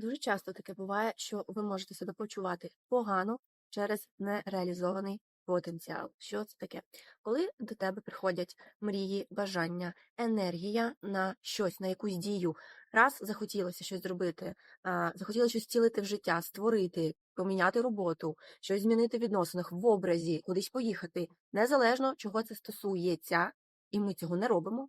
Дуже часто таке буває, що ви можете себе почувати погано через нереалізований потенціал. Що це таке? Коли до тебе приходять мрії, бажання, енергія на щось, на якусь дію, раз захотілося щось зробити, захотілося щось втілити в життя, створити, поміняти роботу, щось змінити в відносинах, в образі, кудись поїхати, незалежно чого це стосується, і ми цього не робимо,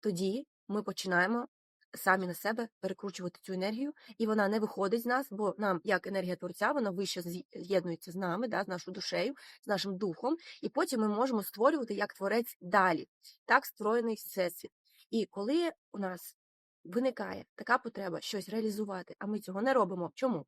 тоді ми починаємо самі на себе перекручувати цю енергію, і вона не виходить з нас, бо нам, як енергія творця, вона вище з'єднується з нами, да, з нашою душею, з нашим духом, і потім ми можемо створювати як творець далі. Так створений всесвіт. І коли у нас виникає така потреба щось реалізувати, а ми цього не робимо. Чому?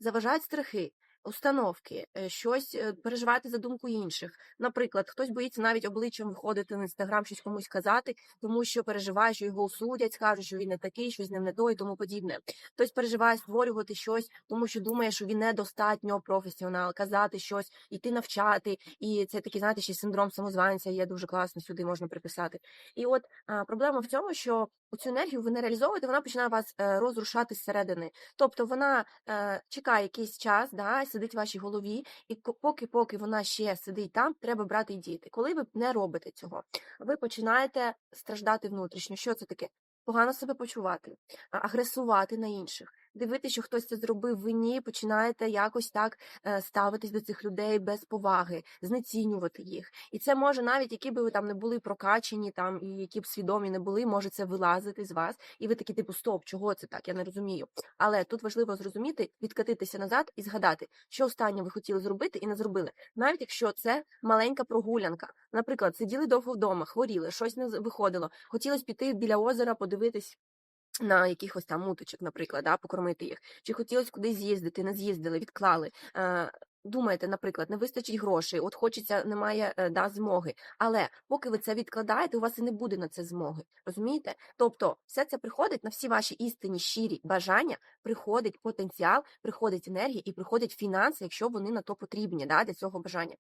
Заважають страхи. Установки, е, щось е, переживати за думку інших. Наприклад, хтось боїться навіть обличчям виходити на інстаграм, щось комусь казати, тому що переживає, що його осудять, скажуть, що він не такий, що з ним не то і тому подібне. Хтось переживає створювати щось, тому що думає, що він недостатньо професіонал, казати щось, іти навчати. І це такий, знаєте, ще синдром самозванця є дуже класно, сюди можна приписати. І от а, проблема в цьому, що цю енергію ви не реалізовуєте, вона починає вас е, розрушати зсередини. Тобто вона е, чекає якийсь час, да, сидить в вашій голові, і поки поки вона ще сидить там, треба брати і діяти. Коли ви не робите цього, ви починаєте страждати внутрішньо. Що це таке? Погано себе почувати, агресувати на інших. Дивитися, що хтось це зробив, ви ні, починаєте якось так е, ставитись до цих людей без поваги, знецінювати їх. І це може навіть, які би ви там не були прокачені, там і які б свідомі не були, може це вилазити з вас, і ви такі, типу, стоп, чого це так? Я не розумію. Але тут важливо зрозуміти, відкатитися назад і згадати, що останнє ви хотіли зробити і не зробили, навіть якщо це маленька прогулянка. Наприклад, сиділи довго вдома, хворіли, щось не виходило, хотілося піти біля озера, подивитись. На якихось там муточок, наприклад, да, покормити їх, чи хотілося кудись з'їздити, не з'їздили, відклали. Е, думаєте, наприклад, не вистачить грошей, от хочеться, немає е, да, змоги. Але поки ви це відкладаєте, у вас і не буде на це змоги. Розумієте? Тобто, все це приходить на всі ваші істинні щирі бажання, приходить потенціал, приходить енергія і приходять фінанси, якщо вони на то потрібні, да, для цього бажання.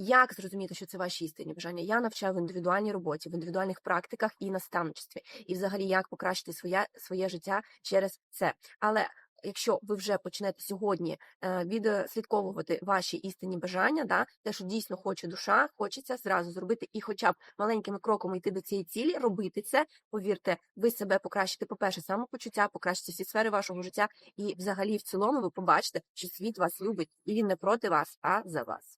Як зрозуміти, що це ваші істинні бажання? Я навчаю в індивідуальній роботі, в індивідуальних практиках і наставничестві, і взагалі як покращити своє, своє життя через це. Але якщо ви вже почнете сьогодні е, відслідковувати ваші істинні бажання, да, те, що дійсно хоче душа, хочеться зразу зробити і, хоча б маленькими кроками йти до цієї цілі, робити це. Повірте, ви себе покращите, по-перше, самопочуття, покращите всі сфери вашого життя, і взагалі в цілому ви побачите, що світ вас любить, і він не проти вас, а за вас.